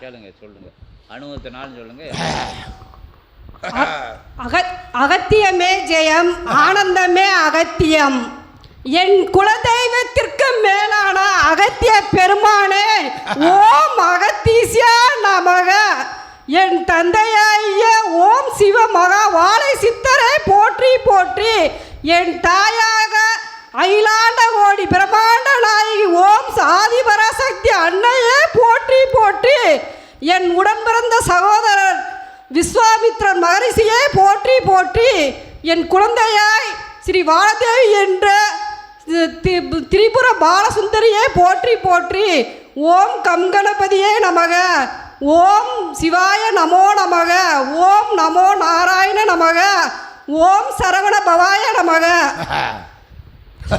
கேளுங்க சொல்லுங்க. அனுபவத்தினாலும் சொல்லுங்க. அகத்தியமே ஜெயம் ஆனந்தமே அகத்தியம். என் குலதெய்வத்திற்கு மேலான அகத்திய பெருமானே ஓம் அகத்தீசியா நமக. என் தந்தையாய ஓம் சிவ மகா வாழை சித்தரை போற்றி போற்றி. என் தாயாக அயிலாண்ட கோடி பிரம்மாண்ட நாயகி ஓம் சாதிபராசக்தி அன்னை என் உடன் பிறந்த சகோதரர் விஸ்வாமித்ரன் மகரிஷியை போற்றி போற்றி என் குழந்தையாய் ஸ்ரீ வாழதேவி என்ற திரிபுர பாலசுந்தரியை போற்றி போற்றி ஓம் கம் கணபதியே நமக ஓம் சிவாய நமோ நமக ஓம் நமோ நாராயண நமக ஓம் சரவண பவாய நமக.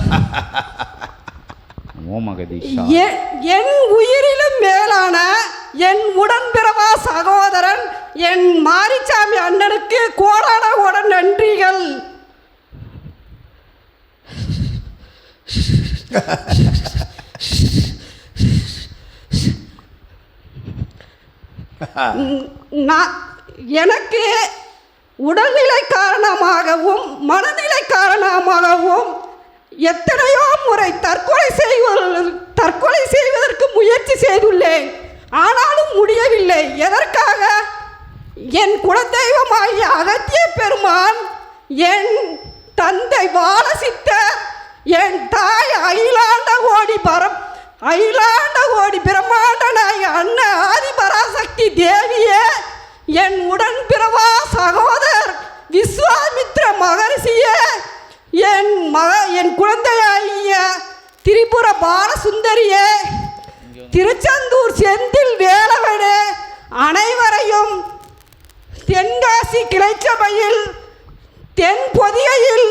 என் உயிரிலும் மேலான என் உடன்பிறவா சகோதரன் என் மாரிச்சாமி அண்ணனுக்கு கோடான உடன் நன்றிகள். நான் எனக்கு உடல்நிலை காரணமாகவும் மனநிலை காரணமாகவும் எத்தனையோ முறை தற்கொலை தற்கொலை செய்வதற்கு முயற்சி செய்துள்ளேன். ஆனாலும் முடியவில்லை. எதற்காக? என் குலதெய்வமாகிய அகத்திய பெருமான் என் தந்தை வாழசித்த என் தாய் அகிலாண்ட ஓடி பரம் அகிலாண்ட ஓடி பிரம்மாண்ட நாய் அண்ணன் ஆதி பராசக்தி தேவியே என் உடன் பிறவா சகோதரர் விஸ்வாமித்ர மகரிஷியே என் மக என் குழந்தையாகிய திரிபுர பாலசுந்தரியே திருச்செந்தூர் செந்தில் வேலவனே அனைவரையும் தென்காசி கிளைச்சபையில் தென் பொதிகையில்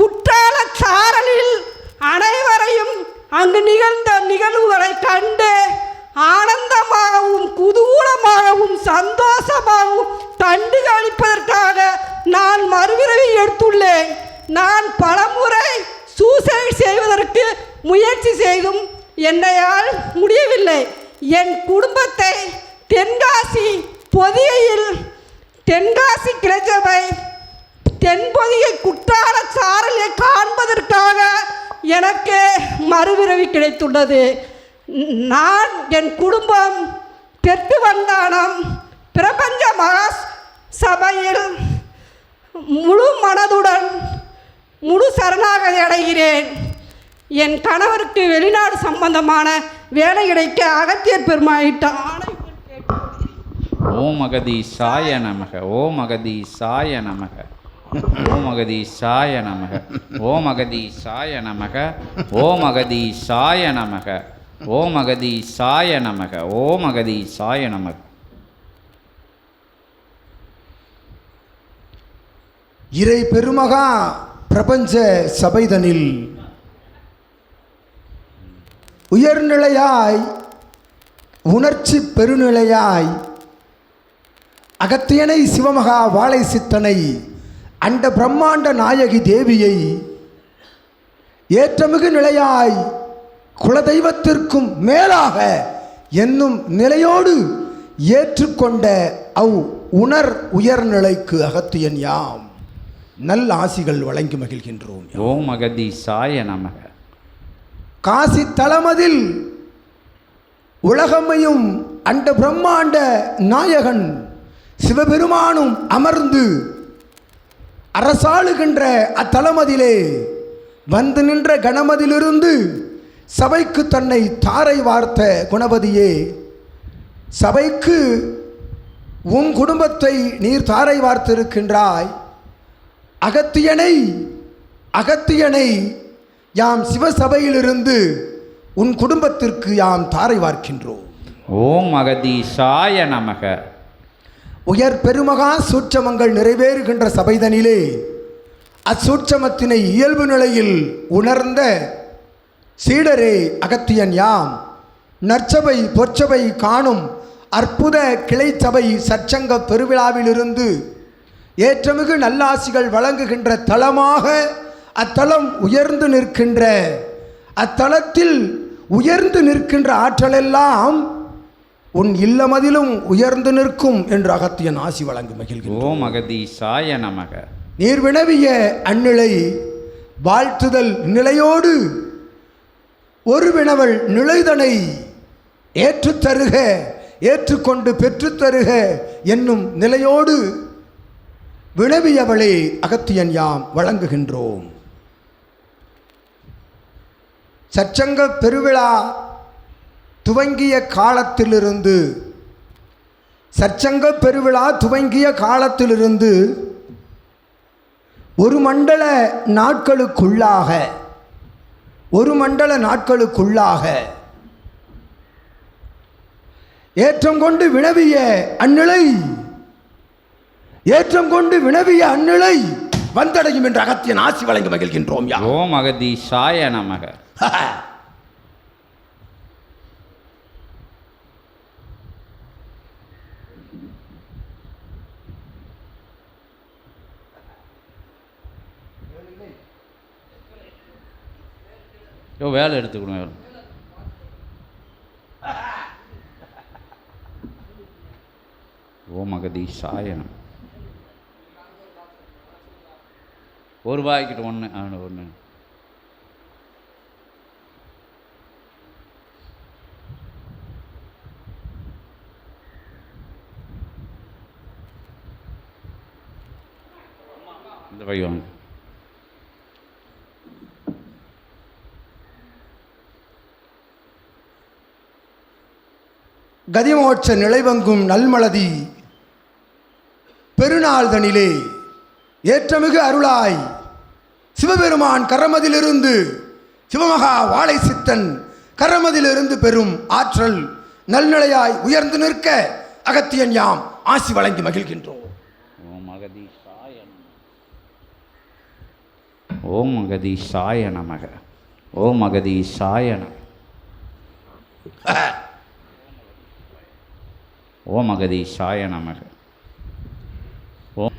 குற்றால சாரலில் அனைவரையும் அங்கு நிகழ்ந்த நிகழ்வுகளை கண்டு ஆனந்தமாகவும் குதூலமாகவும் சந்தோஷமாகவும் கண்டுகளிப்பதற்காக நான் மறுபிறவி எடுத்துள்ளேன். நான் பலமுறை சூசைட் செய்வதற்கு முயற்சி செய்தும் என்னையால் முடியவில்லை. என் குடும்பத்தை தென்காசி பொதிகையில் தென்காசி கிளச்சபை தென்பொதிகை குற்றால சாரலை காண்பதற்காக எனக்கு மறுபிறவி கிடைத்துள்ளது. நான் என் குடும்பம் தெற்கு வந்தானம் பிரபஞ்ச மகா சபையில் முழு மனதுடன் முழு சரணாகதி அடைகிறேன். என் கணவருக்கு வெளிநாடு சம்பந்தமான வேலை கிடைக்க அகத்தியர் பெருமாயிட்ட ஆணை ஓம் அகதீஷாய நமக ஓம் அகதீஷாய நமக ஓம் அகதீஷாய நமக ஓம் அகதீஷாய நமக ஓம் அகதீஷாய நமக ஓம் அகதீஷாய நமக ஓம் அகதீஷாய நமக. இறை பெருமகா பிரபஞ்ச சபைதனில் உயர்நிலையாய் உணர்ச்சி பெருநிலையாய் அகத்தியனை சிவமகா வாழை சித்தனை அண்ட பிரம்மாண்ட நாயகி தேவியை ஏற்றமிகு நிலையாய் குலதெய்வத்திற்கும் மேலாக என்னும் நிலையோடு ஏற்றுக்கொண்ட அவ் உணர் உயர்நிலைக்கு அகத்தியன் யாம். நல் ஆசிகள் வழங்கி மகிழ்கின்றோம் ஓம் சாய நமக. காசி தலமதில் உலகமையும் அண்ட பிரம்மாண்ட நாயகன் சிவபெருமானும் அமர்ந்து அரசாளுகின்ற அத்தலமதிலே வந்து நின்ற கணமதிலிருந்து சபைக்கு தன்னை தாரை வார்த்த குணபதியே சபைக்கு உன் குடும்பத்தை நீர் தாரை வார்த்திருக்கின்றாய். அகத்தியனை அகத்தியனை யாம் சிவசபையிலிருந்து உன் குடும்பத்திற்கு யாம் தாரை வார்க்கின்றோம். ஓம் அகதீஷாய நமக. உயர் பெருமகா சூட்சமங்கள் நிறைவேறுகின்ற சபைதனிலே அச்சூட்சமத்தினை இயல்பு நிலையில் உணர்ந்த சீடரே அகத்தியன் யாம். நற்சபை பொற்சபை காணும் அற்புத கிளைச்சபை சற்சங்க பெருவிழாவிலிருந்து ஏற்றமிகு நல்லாசிகள் வழங்குகின்ற தலமாக அத்தலம் உயர்ந்து நிற்கின்ற அத்தலத்தில் உயர்ந்து நிற்கின்ற ஆற்றலெல்லாம் உன் இல்லமதிலும் உயர்ந்து நிற்கும் என்று அகத்தியன் ஆசி வழங்கி மகிழ்கிறோம் ஓம் அகதீசாய நமக. நீர் வினவிய அந்நிலை வாழ்த்துதல் நிலையோடு ஒரு வினவல் நிலைதனை ஏற்றுத் தருக ஏற்றுக்கொண்டு பெற்றுத் தருக என்னும் நிலையோடு வினவியவளே அகத்தியன் யாம் வழங்குகின்றோம். சச்சங்க பெருவிழா துவங்கிய காலத்திலிருந்து சச்சங்க பெருவிழா துவங்கிய காலத்திலிருந்து ஒரு மண்டல நாட்களுக்குள்ளாக ஒரு மண்டல நாட்களுக்குள்ளாக ஏற்றம் கொண்டு வினவிய அந்நிலை ஏற்றம் கொண்டு வினவிய அந்நிலை வந்தடையும் என்று அகத்தியன் ஆசி வழங்கி மகிழ்கின்றோம் ஓம் அகதி சாய நமக. யோ வேலை எடுத்துக்கணும் வேலை ஓம் அகதீசாய நமக ஒரு ரூபாய்க்கிட்ட ஒன்று ஒன்று இந்த வழி வாங்க கதிமோட்ச நிலைவங்கும் நல்மலதி பெருநாள்தனிலே ஏற்றமிகு அருளாய் சிவபெருமான் கரமதிலிருந்து சிவமகா வாழை சித்தன் கரமதிலிருந்து பெறும் ஆற்றல் நல்நிலையாய் உயர்ந்து நிற்க அகத்தியன் யாம் ஆசி வழங்கி மகிழ்கின்றோம் ஓம் அகதீசாய நமக ஓம் அகதீசாய நமக. ஓம் மகதி நமக ஓம் அகதீசாய நமக. ஓம்